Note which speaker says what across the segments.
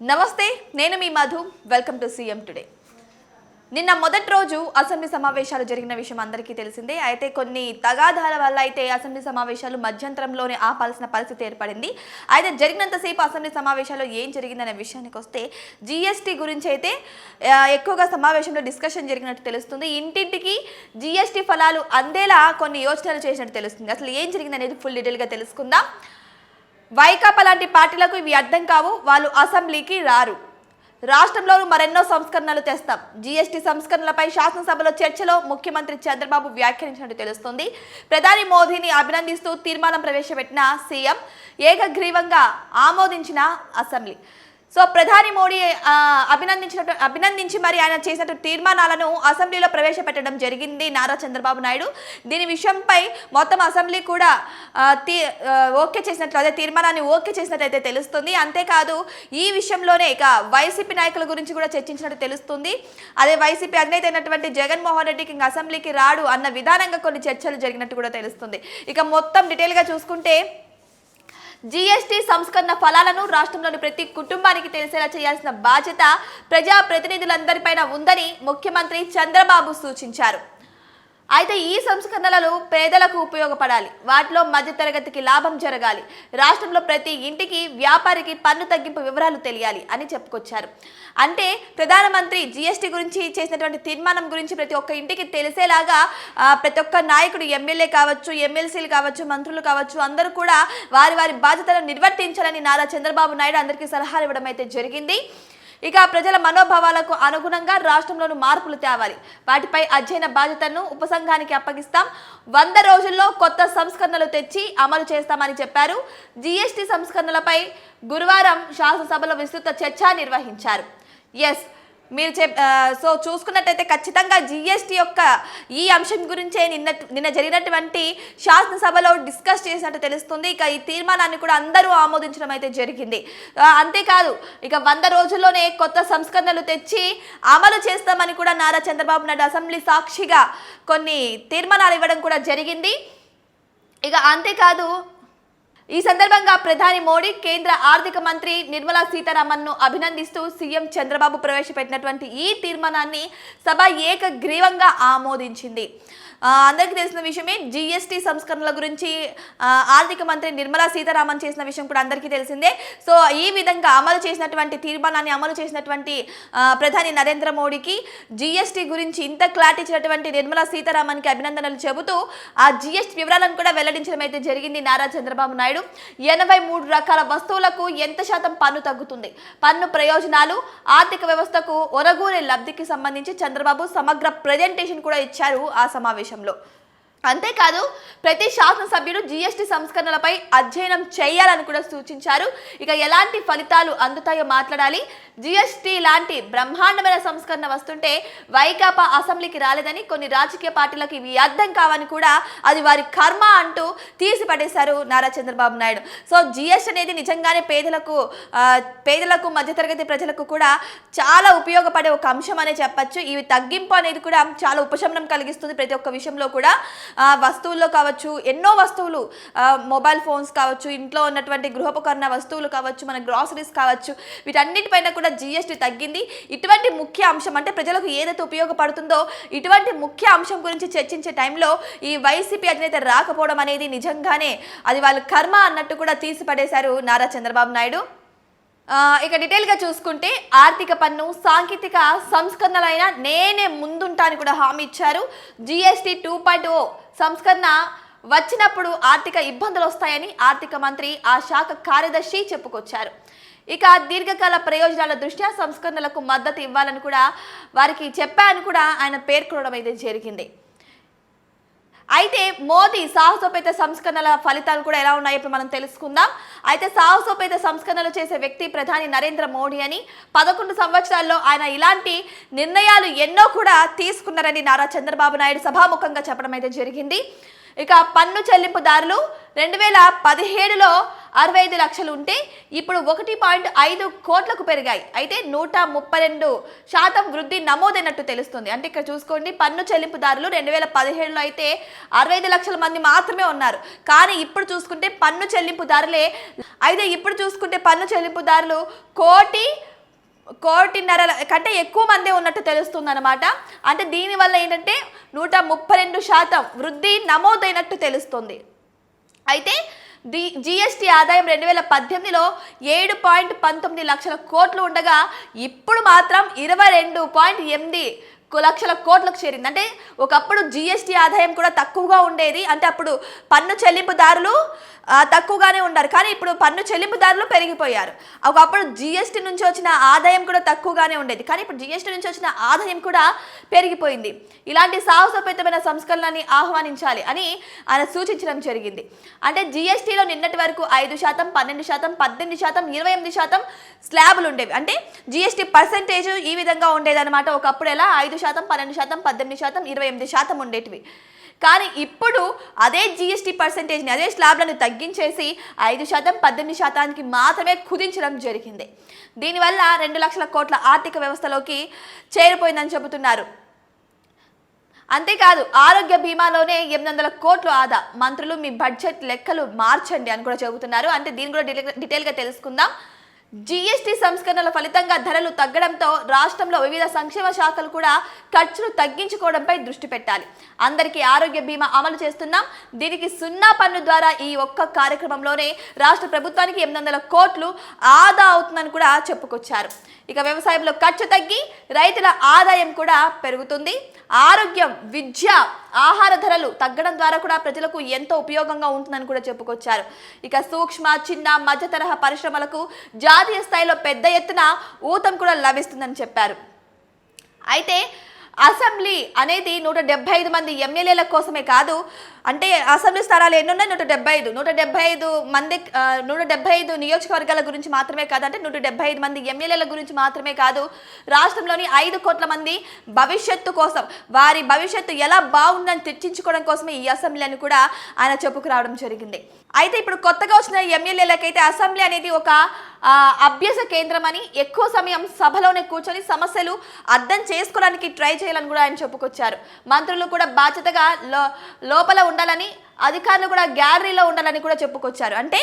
Speaker 1: నమస్తే నేను మీ Madhu. Welcome to CM today నిన్న మొదటి రోజు అసెంబ్లీ సమావేశాలు జరిగిన విషయం అందరికీ తెలిసిందే. అయితే కొన్ని తగాదాల వల్ల అయితే అసెంబ్లీ సమావేశాలు మధ్యంతరంలోనే ఆపాల్సిన పరిస్థితి ఏర్పడింది. అయితే జరిగినంతసేపు అసెంబ్లీ సమావేశాల్లో ఏం జరిగిందనే విషయానికి వస్తే జీఎస్టీ గురించి అయితే ఎక్కువగా సమావేశంలో డిస్కషన్ జరిగినట్టు తెలుస్తుంది. ఇంటింటికి జీఎస్టీ ఫలాలు అందేలా కొన్ని యోచనలు చేసినట్టు తెలుస్తుంది. అసలు ఏం జరిగిందనేది ఫుల్ డీటెయిల్గా తెలుసుకుందాం. వైకాపా లాంటి పార్టీలకు ఇవి అర్థం కావు వాళ్ళు అసెంబ్లీకి రారు. రాష్ట్రంలో మరెన్నో సంస్కరణలు తెస్తాం. జీఎస్టీ సంస్కరణలపై శాసనసభలో చర్చలో ముఖ్యమంత్రి చంద్రబాబు వ్యాఖ్యానించినట్టు తెలుస్తోంది. ప్రధాని మోదీని అభినందిస్తూ తీర్మానం ప్రవేశపెట్టిన సీఎం ఏకగ్రీవంగా ఆమోదించిన అసెంబ్లీ. సో ప్రధాని మోడీ అభినందించిన అభినందించినట్టు అభినందించి మరి ఆయన చేసిన తీర్మానాలను అసెంబ్లీలో ప్రవేశపెట్టడం జరిగింది నారా చంద్రబాబు నాయుడు. దీని విషయంపై మొత్తం అసెంబ్లీ కూడా తీ ఓకే చేసినట్లు అదే తీర్మానాన్ని ఓకే చేసినట్టయితే తెలుస్తుంది. అంతేకాదు ఈ విషయంలోనే ఇక వైసీపీ నాయకుల గురించి కూడా చర్చించినట్టు తెలుస్తుంది. అదే వైసీపీ అధినేత అయినటువంటి జగన్మోహన్ రెడ్డికి ఇంకా అసెంబ్లీకి రాడు అన్న విధానంగా కొన్ని చర్చలు జరిగినట్టు కూడా తెలుస్తుంది. ఇక మొత్తం డీటెయిల్గా చూసుకుంటే జీఎస్టీ సంస్కరణ ఫలాలను రాష్ట్రంలోని ప్రతి కుటుంబానికి తెలిసేలా చేయాల్సిన బాధ్యత ప్రజా ప్రతినిధులందరిపైన ఉందని ముఖ్యమంత్రి చంద్రబాబు సూచించారు. అయితే ఈ సంస్కరణలు పేదలకు ఉపయోగపడాలి. వాటిలో మధ్యతరగతికి లాభం జరగాలి. రాష్ట్రంలో ప్రతి ఇంటికి వ్యాపారికి పన్ను తగ్గింపు వివరాలు తెలియాలి అని చెప్పుకొచ్చారు. అంటే ప్రధానమంత్రి జీఎస్టీ గురించి చేసినటువంటి తీర్మానం గురించి ప్రతి ఒక్క ఇంటికి తెలిసేలాగా ప్రతి ఒక్క నాయకుడు ఎమ్మెల్యే కావచ్చు ఎమ్మెల్సీలు కావచ్చు మంత్రులు కావచ్చు అందరూ కూడా వారి వారి బాధ్యతలను నిర్వర్తించాలని నారా చంద్రబాబు నాయుడు అందరికీ సలహాలు ఇవ్వడం అయితే జరిగింది. ఇక ప్రజల మనోభావాలకు అనుగుణంగా రాష్ట్రంలోని మార్పులు తేవాలి. వాటిపై అధ్యయన బాధ్యతను ఉపసంఘానికి అప్పగిస్తాం. వంద రోజుల్లో కొత్త సంస్కరణలు తెచ్చి అమలు చేస్తామని చెప్పారు. జీఎస్టీ సంస్కరణలపై గురువారం శాసనసభలో విస్తృత చర్చ నిర్వహించారు. ఎస్ మీరు చెప్ సో చూసుకున్నట్టయితే ఖచ్చితంగా జిఎస్టీ యొక్క ఈ అంశం గురించే నిన్న నిన్న జరిగినటువంటి శాసనసభలో డిస్కస్ చేసినట్టు తెలుస్తుంది. ఇక ఈ తీర్మానాన్ని కూడా అందరూ ఆమోదించడం అయితే జరిగింది. అంతేకాదు ఇక వంద రోజుల్లోనే కొత్త సంస్కరణలు తెచ్చి అమలు చేస్తామని కూడా నారా చంద్రబాబు నాయుడు అసెంబ్లీ సాక్షిగా కొన్ని తీర్మానాలు ఇవ్వడం కూడా జరిగింది. ఇక అంతేకాదు ఈ సందర్భంగా ప్రధాని మోడీ కేంద్ర ఆర్థిక మంత్రి నిర్మలా సీతారామన్ను అభినందిస్తూ సీఎం చంద్రబాబు ప్రవేశపెట్టినటువంటి ఈ తీర్మానాన్ని సభ ఏకగ్రీవంగా ఆమోదించింది. అందరికీ తెలిసిన విషయమే జిఎస్టీ సంస్కరణల గురించి ఆర్థిక మంత్రి నిర్మలా సీతారామన్ చేసిన విషయం కూడా అందరికీ తెలిసిందే. సో ఈ విధంగా అమలు చేసినటువంటి తీర్మానాన్ని అమలు చేసినటువంటి ప్రధాని నరేంద్ర మోడీకి జిఎస్టీ గురించి ఇంత క్లారిటీ ఇచ్చినటువంటి నిర్మలా సీతారామన్కి అభినందనలు చెబుతూ ఆ జీఎస్టీ వివరాలను కూడా వెల్లడించడం అయితే జరిగింది నారా చంద్రబాబు నాయుడు. ఎనభై మూడు రకాల వస్తువులకు ఎంత శాతం పన్ను తగ్గుతుంది? పన్ను ప్రయోజనాలు ఆర్థిక వ్యవస్థకు ఒరగూరే లబ్ధికి సంబంధించి చంద్రబాబు సమగ్ర ప్రజెంటేషన్ కూడా ఇచ్చారు ఆ సమావేశం సమావేశంలో అంతేకాదు ప్రతి శాసనసభ్యుడు జీఎస్టీ సంస్కరణలపై అధ్యయనం చేయాలని కూడా సూచించారు. ఇక ఎలాంటి ఫలితాలు అందుతాయో మాట్లాడాలి. జీఎస్టీ లాంటి బ్రహ్మాండమైన సంస్కరణ వస్తుంటే వైకాపా అసెంబ్లీకి రాలేదని కొన్ని రాజకీయ పార్టీలకు ఇవి అర్థం కావని కూడా అది వారి కర్మ అంటూ తీసి పడేశారు నారా చంద్రబాబు నాయుడు. సో జిఎస్టీ అనేది నిజంగానే పేదలకు పేదలకు మధ్యతరగతి ప్రజలకు కూడా చాలా ఉపయోగపడే ఒక అంశం అనే చెప్పచ్చు. ఇవి తగ్గింపు అనేది కూడా చాలా ఉపశమనం కలిగిస్తుంది ప్రతి ఒక్క విషయంలో కూడా. వస్తువుల్లో కావచ్చు ఎన్నో వస్తువులు మొబైల్ ఫోన్స్ కావచ్చు ఇంట్లో ఉన్నటువంటి గృహోపకరణ వస్తువులు కావచ్చు మన గ్రాసరీస్ కావచ్చు వీటన్నిటిపైన కూడా జిఎస్టీ తగ్గింది. ఇటువంటి ముఖ్య అంశం అంటే ప్రజలకు ఏదైతే ఉపయోగపడుతుందో ఇటువంటి ముఖ్య అంశం గురించి చర్చించే టైంలో ఈ వైసీపీ అధినేత రాకపోవడం అనేది నిజంగానే అది వాళ్ళ కర్మ అన్నట్టు కూడా తీసిపడేశారు నారా చంద్రబాబు నాయుడు. ఇక డీటెయిల్గా చూసుకుంటే ఆర్థిక పన్ను సాంకేతిక సంస్కరణలైన నేనే ముందుంటాను కూడా హామీ ఇచ్చారు. జిఎస్టీ టూ పాయింట్ ఓ సంస్కరణ వచ్చినప్పుడు ఆర్థిక ఇబ్బందులు వస్తాయని ఆర్థిక మంత్రి ఆ శాఖ కార్యదర్శి చెప్పుకొచ్చారు. ఇక దీర్ఘకాల ప్రయోజనాల దృష్ట్యా సంస్కరణలకు మద్దతు ఇవ్వాలని కూడా వారికి చెప్పాను కూడా ఆయన పేర్కొనడం అయితే జరిగింది. అయితే మోదీ సాహసోపేత సంస్కరణల ఫలితాలు కూడా ఎలా ఉన్నాయో ఇప్పుడు మనం తెలుసుకుందాం. అయితే సాహసోపేత సంస్కరణలు చేసే వ్యక్తి ప్రధాని నరేంద్ర మోడీ అని పదకొండు సంవత్సరాల్లో ఆయన ఇలాంటి నిర్ణయాలు ఎన్నో కూడా తీసుకున్నారని నారా చంద్రబాబు నాయుడు సభాముఖంగా చెప్పడం అయితే జరిగింది. ఇక పన్ను చెల్లింపుదారులు రెండు వేల పదిహేడులో అరవై ఐదు లక్షలు ఉంటే ఇప్పుడు ఒకటి పాయింట్ ఐదు కోట్లకు పెరిగాయి. అయితే నూట ముప్పై రెండు శాతం వృద్ధి నమోదైనట్టు తెలుస్తుంది. అంటే ఇక్కడ చూసుకోండి పన్ను చెల్లింపుదారులు రెండు వేల పదిహేడులో అయితే అరవై ఐదు లక్షల మంది మాత్రమే ఉన్నారు. కానీ ఇప్పుడు చూసుకుంటే పన్ను చెల్లింపుదారులే అయితే ఇప్పుడు చూసుకుంటే పన్ను చెల్లింపుదారులు కోటి కోటిన్నర కంటే ఎక్కువ మందే ఉన్నట్టు తెలుస్తుంది అనమాట అంటే దీనివల్ల ఏంటంటే నూట ముప్పై రెండు శాతం వృద్ధి నమోదైనట్టు తెలుస్తుంది. అయితే ది జిఎస్టీ ఆదాయం రెండు వేల పద్దెనిమిదిలో ఏడు పాయింట్ పంతొమ్మిది లక్షల కోట్లు ఉండగా ఇప్పుడు మాత్రం ఇరవై రెండు పాయింట్ ఎనిమిది లక్షల కోట్లకు చేరింది. అంటే ఒకప్పుడు జిఎస్టీ ఆదాయం కూడా తక్కువగా ఉండేది. అంటే అప్పుడు పన్ను చెల్లింపుదారులు తక్కువగానే ఉన్నారు. కానీ ఇప్పుడు పన్ను చెల్లింపుదారులు పెరిగిపోయారు. ఒకప్పుడు జిఎస్టీ నుంచి వచ్చిన ఆదాయం కూడా తక్కువగానే ఉండేది. కానీ ఇప్పుడు జిఎస్టీ నుంచి వచ్చిన ఆదాయం కూడా పెరిగిపోయింది. ఇలాంటి సాహసోపేతమైన సంస్కరణని ఆహ్వానించాలి అని ఆయన సూచించడం జరిగింది. అంటే జిఎస్టీలో నిన్నటి వరకు ఐదు శాతం పన్నెండు శాతం పద్దెనిమిది శాతం ఇరవై ఎనిమిది శాతం స్లాబులు ఉండేవి. అంటే జిఎస్టీ పర్సంటేజ్ ఈ విధంగా ఉండేదన్నమాట. ఒకప్పుడు ఎలా? ఐదు శాతం పన్నెండు శాతం పద్దెనిమిది శాతం ఇరవై ఎనిమిది శాతం ఉండేటివి. కానీ ఇప్పుడు అదే జిఎస్టీ పర్సంటేజ్ని అదే స్లాబ్లను తగ్గించేసి ఐదు శాతం పద్దెనిమిది శాతానికి మాత్రమే కుదించడం జరిగింది. దీనివల్ల రెండు లక్షల కోట్ల ఆర్థిక వ్యవస్థలోకి చేరిపోయిందని చెబుతున్నారు. అంతేకాదు ఆరోగ్య బీమాలోనే ఎనిమిది వందల కోట్లు ఆదా. మంత్రులు మీ బడ్జెట్ లెక్కలు మార్చండి అని కూడా చెబుతున్నారు. అంటే దీని కూడా డీటెయిల్గా తెలుసుకుందాం. జీఎస్టీ సంస్కరణల ఫలితంగా ధరలు తగ్గడంతో రాష్ట్రంలో వివిధ సంక్షేమ శాఖలు కూడా ఖర్చులు తగ్గించుకోవడంపై దృష్టి పెట్టాలి. అందరికీ ఆరోగ్య బీమా అమలు చేస్తున్నాం. దీనికి సున్నా పన్ను ద్వారా ఈ ఒక్క కార్యక్రమంలోనే రాష్ట్ర ప్రభుత్వానికి ఎనిమిది వందల కోట్లు ఆదా అవుతుందని కూడా చెప్పుకొచ్చారు. ఇక వ్యవసాయంలో ఖర్చు తగ్గి రైతుల ఆదాయం కూడా పెరుగుతుంది. ఆరోగ్యం విద్య ఆహార ధరలు తగ్గడం ద్వారా కూడా ప్రజలకు ఎంతో ఉపయోగంగా ఉంటుందని కూడా చెప్పుకొచ్చారు. ఇక సూక్ష్మ చిన్న మధ్య తరహా పరిశ్రమలకు జాతీయ స్థాయిలో పెద్ద ఎత్తున ఊతం కూడా లభిస్తుందని చెప్పారు. అయితే అసెంబ్లీ అనేది నూట డెబ్బై ఐదు మంది ఎమ్మెల్యేల కోసమే కాదు అంటే అసెంబ్లీ స్థానాలు ఎన్ని ఉన్నాయి నూట డెబ్బై ఐదు. నూట డెబ్బై ఐదు మంది నూట డెబ్బై ఐదు నియోజకవర్గాల గురించి మాత్రమే కాదు అంటే నూట డెబ్బై ఐదు మంది ఎమ్మెల్యేల గురించి మాత్రమే కాదు రాష్ట్రంలోని ఐదు కోట్ల మంది భవిష్యత్తు కోసం వారి భవిష్యత్తు ఎలా బాగుందని చర్చించుకోవడం కోసమే ఈ అసెంబ్లీ అని కూడా ఆయన చెప్పుకురావడం జరిగింది. అయితే ఇప్పుడు కొత్తగా వచ్చిన ఎమ్మెల్యేలకైతే అసెంబ్లీ అనేది ఒక అభ్యాస కేంద్రం అని ఎక్కువ సమయం సభలోనే కూర్చొని సమస్యలు అర్థం చేసుకోవడానికి ట్రై చేయాలని కూడా ఆయన చెప్పుకొచ్చారు. మంత్రులు కూడా బాధ్యతగా లో లోపల ఉండాలని అధికారులు కూడా గ్యాలరీలో ఉండాలని కూడా చెప్పుకొచ్చారు. అంటే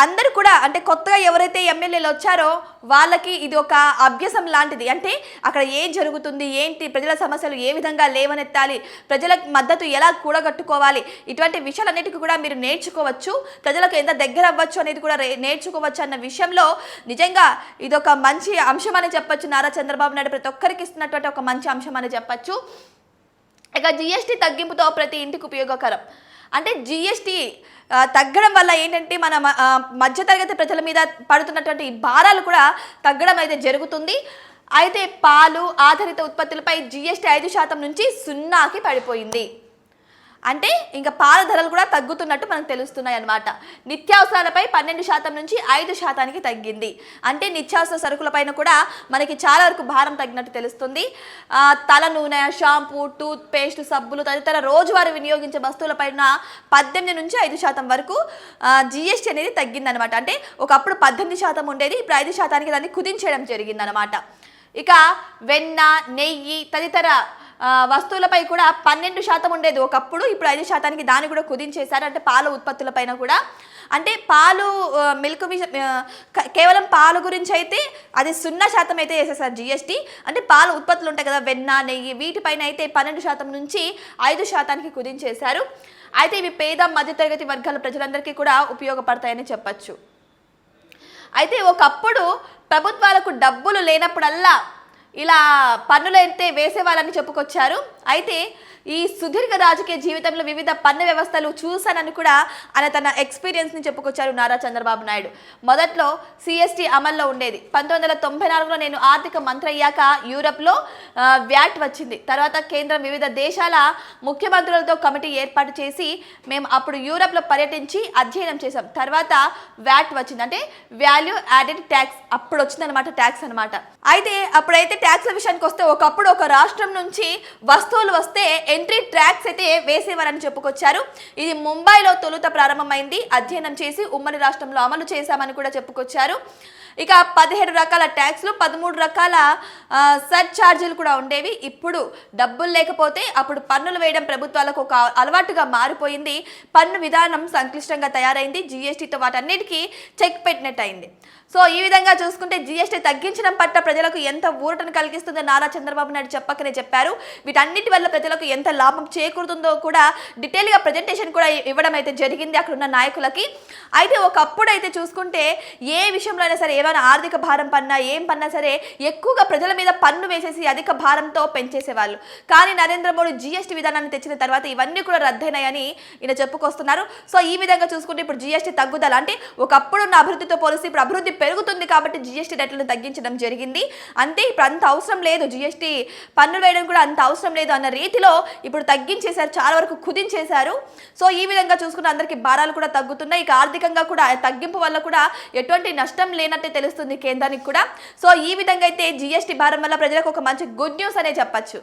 Speaker 1: అందరూ కూడా అంటే కొత్తగా ఎవరైతే ఎమ్మెల్యేలు వచ్చారో వాళ్ళకి ఇది ఒక అభ్యాసం లాంటిది. అంటే అక్కడ ఏం జరుగుతుంది ఏంటి ప్రజల సమస్యలు ఏ విధంగా లేవనెత్తాలి ప్రజల మద్దతు ఎలా కూడగట్టుకోవాలి ఇటువంటి విషయాలన్నిటికీ కూడా మీరు నేర్చుకోవచ్చు ప్రజలకు ఎంత దగ్గర అవ్వచ్చు అనేది కూడా నేర్చుకోవచ్చు అన్న విషయంలో నిజంగా ఇది ఒక మంచి అంశం అని చెప్పొచ్చు. నారా చంద్రబాబు నాయుడు ప్రతి ఒక్కరికి ఇస్తున్నటువంటి ఒక మంచి అంశం అని చెప్పచ్చు. ఇక జిఎస్టీ తగ్గింపుతో ప్రతి ఇంటికి ఉపయోగకరం. అంటే జిఎస్టీ తగ్గడం వల్ల ఏంటంటే మన మ- మధ్యతరగతి ప్రజల మీద పడుతున్నటువంటి భారాలు కూడా తగ్గడం అయితే జరుగుతుంది. అయితే పాలు ఆధారిత ఉత్పత్తులపై జిఎస్టీ ఐదు శాతం నుంచి సున్నాకి పడిపోయింది. అంటే ఇంకా పాల ధరలు కూడా తగ్గుతున్నట్టు మనకు తెలుస్తున్నాయి అన్నమాట. నిత్యావసరాలపై పన్నెండు శాతం నుంచి ఐదు శాతానికి తగ్గింది. అంటే నిత్యావసర సరుకులపైన కూడా మనకి చాలా వరకు భారం తగ్గినట్టు తెలుస్తుంది. తల నూనె షాంపూ టూత్ పేస్ట్ సబ్బులు తదితర రోజువారీ వినియోగించే వస్తువులపైన పద్దెనిమిది నుంచి ఐదు శాతం వరకు జిఎస్టీ అనేది తగ్గిందనమాట అంటే ఒకప్పుడు పద్దెనిమిది శాతం ఉండేది ఇప్పుడు ఐదు శాతానికి దాన్ని కుదించడం జరిగిందనమాట ఇక వెన్న నెయ్యి తదితర వస్తువులపై కూడా పన్నెండు శాతం ఉండేది. ఒకప్పుడు ఇప్పుడు ఐదు శాతానికి దాన్ని కూడా కుదించేశారు. అంటే పాల ఉత్పత్తులపైన కూడా. అంటే పాలు మిల్క్ కేవలం పాలు గురించి అయితే అది సున్నా శాతం అయితే వేసేసారు జిఎస్టీ అంటే పాల ఉత్పత్తులు ఉంటాయి కదా వెన్న నెయ్యి వీటిపైన అయితే పన్నెండు శాతం నుంచి ఐదు శాతానికి కుదించేశారు. అయితే ఇవి పేద మధ్యతరగతి వర్గాల ప్రజలందరికీ కూడా ఉపయోగపడతాయని చెప్పచ్చు. అయితే ఒకప్పుడు ప్రభుత్వాలకు డబ్బులు లేనప్పుడల్లా ఇలా పన్నులు అయితే వేసేవాళ్ళని చెప్పుకొచ్చారు. అయితే ఈ సుదీర్ఘ రాజకీయ జీవితంలో వివిధ పన్ను వ్యవస్థలు చూశానని కూడా ఆయన తన ఎక్స్పీరియన్స్ని చెప్పుకొచ్చారు నారా చంద్రబాబు నాయుడు. మొదట్లో సిఎస్టీ అమల్లో ఉండేది. పంతొమ్మిది వందల తొంభై నాలుగులో నేను ఆర్థిక మంత్రి అయ్యాక యూరప్లో వ్యాట్ వచ్చింది. తర్వాత కేంద్రం వివిధ దేశాల ముఖ్యమంత్రులతో కమిటీ ఏర్పాటు చేసి మేము అప్పుడు యూరప్లో పర్యటించి అధ్యయనం చేశాం. తర్వాత వ్యాట్ వచ్చింది. అంటే వాల్యూ యాడెడ్ ట్యాక్స్ అప్పుడు వచ్చిందనమాట ట్యాక్స్ అనమాట అయితే అప్పుడైతే ట్యాక్స్ల విషయానికి వస్తే ఒకప్పుడు ఒక రాష్ట్రం నుంచి వస్తువులు వస్తే ఎంట్రీ ట్యాక్స్ అయితే వేసేవారని చెప్పుకొచ్చారు. ఇది ముంబైలో తొలుత ప్రారంభమైంది. అధ్యయనం చేసి ఉమ్మడి రాష్ట్రంలో అమలు చేశామని కూడా చెప్పుకొచ్చారు. ఇక పదిహేడు రకాల ట్యాక్స్లు పదమూడు రకాల ఆ, సర్ ఛార్జీలు కూడా ఉండేవి. ఇప్పుడు డబ్బులు లేకపోతే అప్పుడు పన్నులు వేయడం ప్రభుత్వాలకు ఒక అలవాటుగా మారిపోయింది. పన్ను విధానం సంక్లిష్టంగా తయారైంది. జీఎస్టీతో వాటన్నిటికీ చెక్ పెట్టినట్టు అయింది సో ఈ విధంగా చూసుకుంటే జీఎస్టీ తగ్గించడం పట్ల ప్రజలకు ఎంత ఊరటను కలిగిస్తుందో నారా చంద్రబాబు నాయుడు చెప్పకనే చెప్పారు. వీటన్నిటి వల్ల ప్రజలకు ఎంత లాభం చేకూరుతుందో కూడా డీటెయిల్గా ప్రజెంటేషన్ కూడా ఇవ్వడం అయితే జరిగింది అక్కడ ఉన్న నాయకులకి. అయితే ఒకప్పుడు అయితే చూసుకుంటే ఏ విషయంలో అయినా సరే ఏమైనా ఆర్థిక భారం పన్నా ఏం పన్నా సరే ఎక్కువగా ప్రజల మీద పన్ను వేసేసి అధిక భారంతో పెంచేసేవాళ్ళు. కానీ నరేంద్ర మోడీ జీఎస్టీ విధానాన్ని తెచ్చిన తర్వాత ఇవన్నీ కూడా రద్దయినాయని ఈయన చెప్పుకొస్తున్నారు. సో ఈ విధంగా చూసుకుంటే ఇప్పుడు జీఎస్టీ తగ్గుదల అంటే ఒకప్పుడు ఉన్న అభివృద్ధితో పోలిసి ఇప్పుడు అభివృద్ధి పెరుగుతుంది కాబట్టి జిఎస్టీ రేట్లను తగ్గించడం జరిగింది. అంతే ఇప్పుడు అంత అవసరం లేదు. జిఎస్టీ పన్నులు వేయడం కూడా అంత అవసరం లేదు అన్న రీతిలో ఇప్పుడు తగ్గించేశారు చాలా వరకు కుదించేశారు. సో ఈ విధంగా చూసుకుంటే అందరికీ భారాలు కూడా తగ్గుతున్నాయి. ఇక ఆర్థికంగా కూడా తగ్గింపు వల్ల కూడా ఎటువంటి నష్టం లేనట్టే తెలుస్తుంది కేంద్రానికి కూడా. సో ఈ విధంగా అయితే జీఎస్టీ భారం వల్ల ప్రజలకు ఒక మంచి గుడ్ న్యూస్ అనే చెప్పచ్చు.